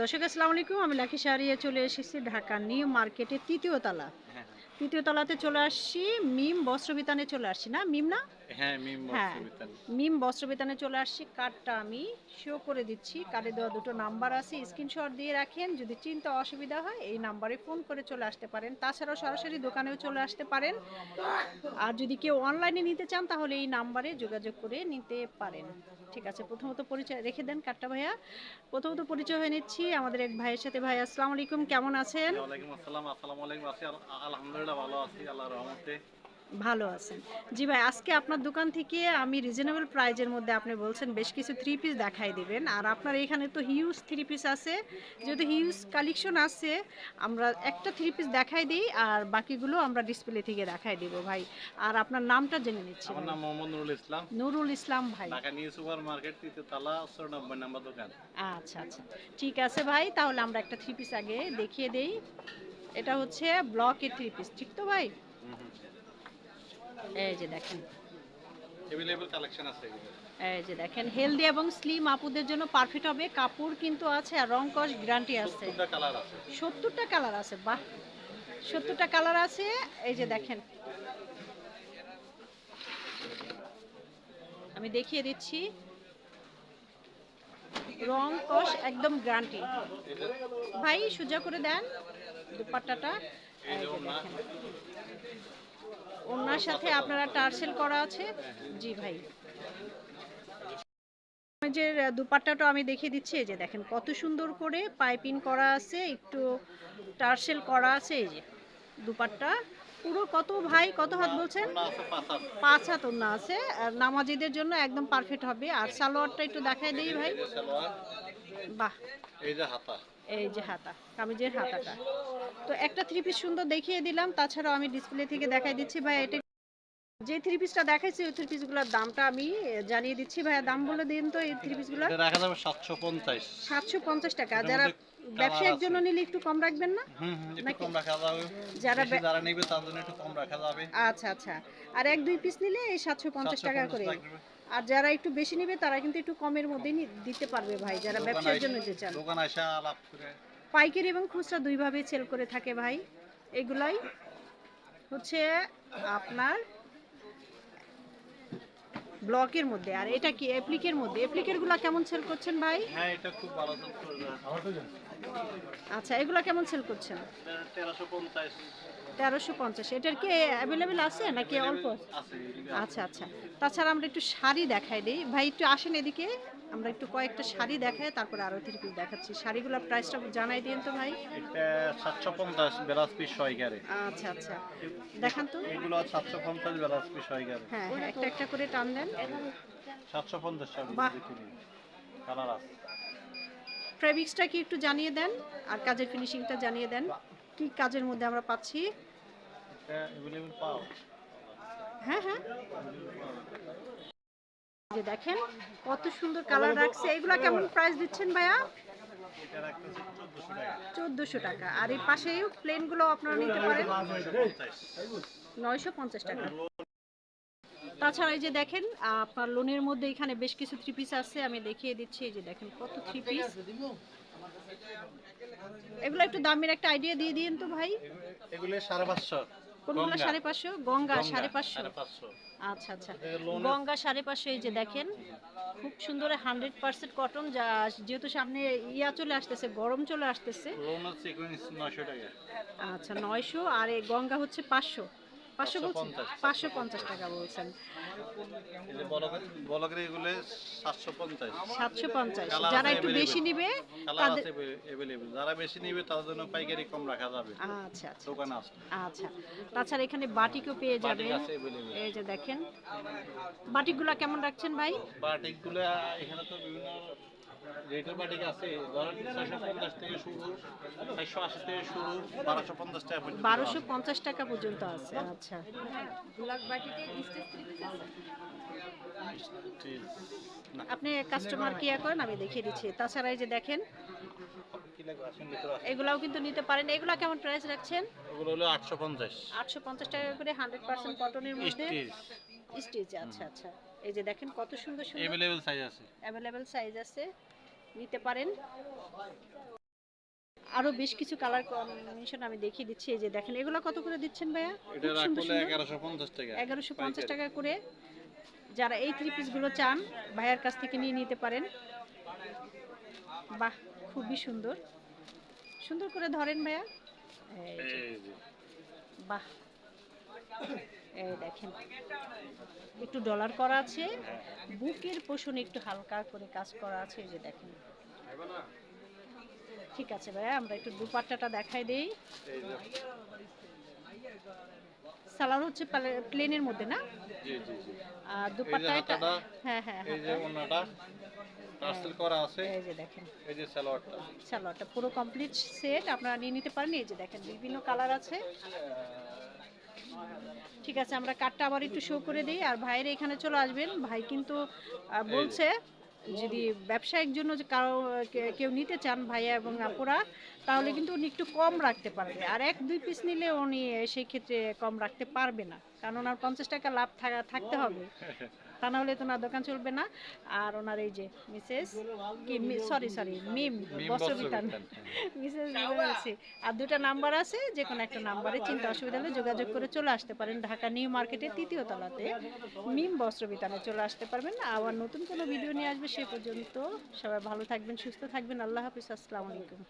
দর্শক আসসালামু আলাইকুম। আমি লাকি সারিয়ে চলে এসেছি ঢাকা নিউ মার্কেটের তৃতীয় তলা। হ্যাঁ তৃতীয় তলাতে চলে আসছি মিম বস্ত্র বস্ত্রবিতানে চলে আসছি। না মিম না? হ্যাঁ মিম হ্যাঁ মিম বস্ত্রবিতানে চলে আসছি কার্ডটা আমি শো করে দিচ্ছি। কার্ডে দেওয়া দুটো নাম্বার আছে স্ক্রিনশট দিয়ে রাখেন। যদি চিন্তা অসুবিধা হয় এই নাম্বারে ফোন করে চলে আসতে পারেন। তাছাড়াও সরাসরি দোকানেও চলে আসতে পারেন। আর যদি কেউ অনলাইনে নিতে চান তাহলে এই নাম্বারে যোগাযোগ করে নিতে পারেন। ঠিক আছে প্রথমত পরিচয় রেখে দেন কার্ডটা ভাইয়া। প্রথমত পরিচয় হয়ে নিচ্ছি আমাদের এক ভাইয়ের সাথে। ভাই আসসালামু আলাইকুম কেমন আছেন? ওয়ালাইকুম আসসালাম আসসালামু আলাইকুম। আছি আলহামদুলিল্লাহ ভালো আছি আল্লাহর রহমতে। ভালো আছেন। জি ভাই আজকে আপনার দোকান থেকে আমি রিজনেবল প্রাইজের মধ্যে আপনি বলছেন বেশ কিছু থ্রি পিস দেখাই দিবেন। আর আপনার এখানে তো হিউজ থ্রি পিস আছে। যেহেতু হিউজ কালেকশন আছে আমরা একটা থ্রি পিস দেখাই দিই আর বাকিগুলো আমরা ডিসপ্লে থেকে দেখাই দিব ভাই। আর আপনার নামটা জেনে নিচ্ছি আমার নাম মোহাম্মদ নুরুল ইসলাম। নুরুল ইসলাম ভাই। ঢাকা নিউ সুপার মার্কেট তৃতীয় তালা চৌরানব্বই নাম্বার দোকান। আচ্ছা আচ্ছা। ঠিক আছে ভাই তাহলে আমরা একটা থ্রি পিস আগে দেখিয়ে দেই। এটা হচ্ছে ব্লকের থ্রি পিস ঠিক তো ভাই? এই যে দেখেন। এই যে দেখেন হেলদি এবং স্লিম আপুদের জন্য পারফেক্ট হবে। কাপড় কিন্তু আছে আর রং কস গ্যারান্টি আছে। সত্তরটা কালার আছে। সত্তরটা কালার আছে বাহ! সত্তরটা কালার আছে এই যে দেখেন। আমি দেখিয়ে দিচ্ছি। রং কস একদম গ্যারান্টি ভাই সোজা করে দেন দুপাট্টাটা। এই যে দেখেন। ওনার সাথে আপনারা টার্সেল করা আছে? জি ভাই। যে দুপাট্টাটা আমি দেখিয়ে দিচ্ছি এই যে দেখেন কত সুন্দর করে পাইপিং করা আছে একটু টার্সেল করা আছে এই যে দুপাট্টা। পুরো কত ভাই কত হাত বলছেন? পাঁচ হাত ওনা আছে। আর নামাজিদের জন্য একদম পারফেক্ট হবে। আর সালোয়ারটা একটু দেখাই দিই ভাই। বাহ। এই যে হাতা। এই যে হাতা কামিজের হাতাটা। তো একটা থ্রি পিস সুন্দর দেখিয়ে দিলাম তাছাড়াও আমি ডিসপ্লে থেকে দেখাই দিচ্ছি। ভাই এটা যে থ্রি পিসটা দেখাইছি ওই থ্রি পিসগুলোর দামটা আমি জানিয়ে দিচ্ছি। ভাইয়া দাম বলে দিন তো এই থ্রি পিসগুলোর এটা রাখা যাবে সাতশো পঞ্চাশ। সাতশো পঞ্চাশ টাকা। যারা ব্যবসায়িক জন্য নিলে একটু কম রাখবেন না? একটু? কম রাখা যাবে। যারা যারা নেবে তার জন্য একটু কম রাখা যাবে। আচ্ছা আচ্ছা। আর এক দুই পিস নিলে এই সাতশো পঞ্চাশ 750 টাকা করে। আর যারা একটু বেশি নেবে তারা কিন্তু একটু কমের মধ্যে দিতে পারবে ভাই যারা ব্যবসার জন্য যে চান। পাইকারি এবং খুচরা দুইভাবে সেল করে থাকে ভাই। এগুলাই হচ্ছে আপনার ব্লকের মধ্যে আর এটা কি অ্যাপ্লিকের মধ্যে? অ্যাপ্লিকেরগুলা কেমন সেল করছেন ভাই? হ্যাঁ এটা খুব ভালো চলছে আচ্ছা এগুলো কেমন সেল করছেন? তেরোশো পঞ্চাশ। তেরোশো পঞ্চাশ। এটার কি अवेलेबल আছে নাকি অল্প? আছে। আচ্ছা আচ্ছা। তাছাড়া আমরা একটু শাড়ি দেখাই দিই। ভাই একটু আসেন এদিকে। আমরা একটু কয়েকটা শাড়ি দেখাই তারপরে আরও থ্রি পিস দেখাচ্ছি। শাড়িগুলোর প্রাইসটা জানাই দিন তো ভাই। এটা সাতশো পঞ্চাশ বেলাস পিস ছয় গ্যারে আচ্ছা আচ্ছা। দেখান তো। এগুলো সাতশো পঞ্চাশ বেলাস পিস ছয় গ্যারে হ্যাঁ হ্যাঁ একটা একটা করে টান দেন। সাতশো পঞ্চাশ। কালার আছে। ফেব্রিক্সটা কি একটু জানিয়ে দেন আর কাজের ফিনিশিংটা জানিয়ে দেন। কি কাজের মধ্যে আমরা পাচ্ছি? এটা অ্যাভেলেবল পাও হ্যাঁ হ্যাঁ। যে দেখেন, কত সুন্দর কালার রাখছে। এগুলা কেমন প্রাইস দিচ্ছেন ভাইয়া? চোদ্দোশো টাকা। আর এই পাশেও প্লেনগুলো আপনারা নিতে পারেন। নয়শো পঞ্চাশ টাকা। তাছাড়া এই যে দেখেন, আপনার লোনের মধ্যে এখানে বেশ কিছু থ্রি পিস আছে। আমি দেখিয়ে দিচ্ছি, এই যে দেখেন কত থ্রি পিস এগুলো একটু দামের একটা আইডিয়া দিয়ে দিন তো ভাই। এগুলো সাড়ে পাঁচশো। কোনগুলো সাড়ে পাঁচশো? গঙ্গা সাড়ে পাঁচশো। আচ্ছা আচ্ছা। গঙ্গা সাড়ে পাঁচশো এই যে দেখেন খুব সুন্দর হান্ড্রেড পার্সেন্ট কটন যা যেহেতু সামনে ইয়া চলে আসতেছে গরম চলে আসতেছে। আচ্ছা নয়শো আর এই গঙ্গা হচ্ছে পাঁচশো। পাঁচশো বলছেন? পাঁচশো পঞ্চাশ। টাকা বলছেন। সাতশো পঞ্চাশ। সাতশো পঞ্চাশ। যারা একটু বেশি নিবে তাদের যারা বেশি নিবে তাদের জন্য পাইকারি কম রাখা যাবে। আচ্ছা আচ্ছা। দোকানে আছে আচ্ছা। তাছাড়া এখানে বাটিকও পেয়ে available। এই যে দেখেন। বাটিকগুলা কেমন রাখছেন ভাই? বাটিকগুলো এখানে তো বিভিন্ন রেটের বাটিক আছে ধরেন ছয়শো পঞ্চাশ থেকে শুরু ছয়শো আশি থেকে শুরু বারোশো পঞ্চাশ টাকা পর্যন্ত বারোশো পঞ্চাশ টাকা পর্যন্ত আছে আচ্ছা। আপনি কাস্টমার কেয়ার করেন আমি দেখিয়ে দিচ্ছি। তাছাড়া এই যে দেখেন কি। এগুলাও কিন্তু নিতে পারেন। এগুলা কেমন প্রাইস রাখছেন? ওগুলো হলো আটশো পঞ্চাশ। আটশো পঞ্চাশ টাকা করে হান্ড্রেড পার্সেন্ট কটনের মধ্যে? স্টিচ। স্টিচ আচ্ছা আচ্ছা। এই যে দেখেন কত সুন্দর সুন্দর অ্যাভেলেবেল সাইজ আছে। অ্যাভেলেবেল সাইজ আছে। নিতে পারেন। আরও বেশ কিছু কালার কম্বিনেশন আমি দেখিয়ে দিচ্ছি। এই যে দেখেন এগুলো কত করে দিচ্ছেন ভাইয়া? এটা খুব রাখ সুন্দর সুন্দর। এগারোশো পঞ্চাশ টাকা। এগারোশো পঞ্চাশ পাইকারি। টাকা করে। যারা এই থ্রি পিসগুলো চান ভাইয়ার কাছ থেকে নিয়ে নিতে পারেন। বাহ খুবই সুন্দর। সুন্দর করে ধরেন ভাইয়া। বাহ। দেখেন একটু ডলার করা আছে বুকের পোষণ একটু হালকা করে কাজ করা আছে এই যে দেখেন। ঠিক আছে ভাইয়া আমরা একটু দুপাট্টাটা দেখাই দেই। সালার হচ্ছে প্লেনের মধ্যে না? জি জি জি। আর দুপাট্টা এটা হ্যাঁ হ্যাঁ এই যে হ্যাঁ ওন্নাটা করা আছে এই যে দেখেন। এই যে সালোয়ারটা। সালোয়ারটা পুরো কমপ্লিট সেট আপনারা নিয়ে নিতে পারেন। এই যে দেখেন বিভিন্ন কালার আছে। ঠিক আছে আমরা কাঠটা আবার একটু শো করে দিই। আর ভাইয়ের এখানে চলে আসবেন। ভাই কিন্তু বলছে যদি ব্যবসায়িক জন্য যে কারও কেউ নিতে চান ভাইয়া এবং আপুরা তাহলে কিন্তু উনি একটু কম রাখতে পারবে। আর এক দুই পিস নিলে উনি সেই ক্ষেত্রে কম রাখতে পারবে না। কারণ ওনার পঞ্চাশ টাকা লাভ থাকা থাকতে হবে। তা না হলে তো ওনার দোকান চলবে না। আর ওনার এই যে মিসেস কি sorry sorry Mim Mim Bastrabitan Bastrabitan, Mrs আছে আর দুটা নাম্বার আছে যে কোনো একটা নাম্বারে চিন্তা অসুবিধা হলে যোগাযোগ করে চলে আসতে পারেন ঢাকা নিউ মার্কেটের তৃতীয় তলাতে। মিম বস্ত্র বিতানে চলে আসতে পারবেন আবার নতুন কোনো ভিডিও নিয়ে আসবে সে পর্যন্ত। সবাই ভালো থাকবেন সুস্থ থাকবেন। আল্লাহ হাফিজ আসসালামু আলাইকুম।